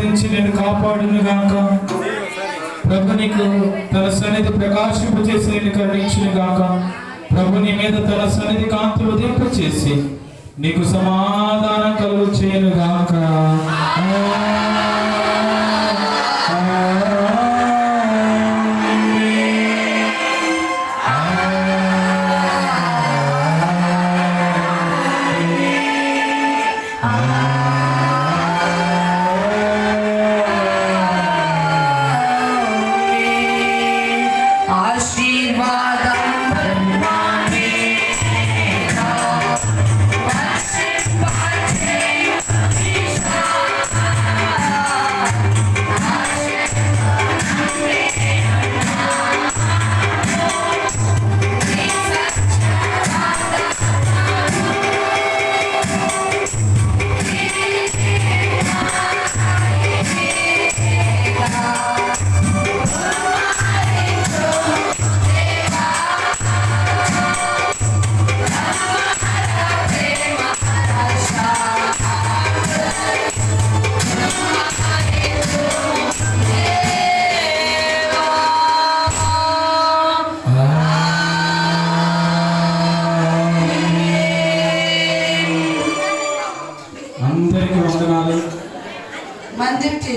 నుంచి నేను కాపాడును గాక. ప్రభు నీకు తన సన్నిధి ప్రకాశింపు చేసి నేను కరుణించును గాక. ప్రభు నీ మీద తన సన్నిధి కాంతులు దింపు చేసి నీకు సమాధానం కలుగు చేయను గాక. అందరికీ వందనాలు మందిరికి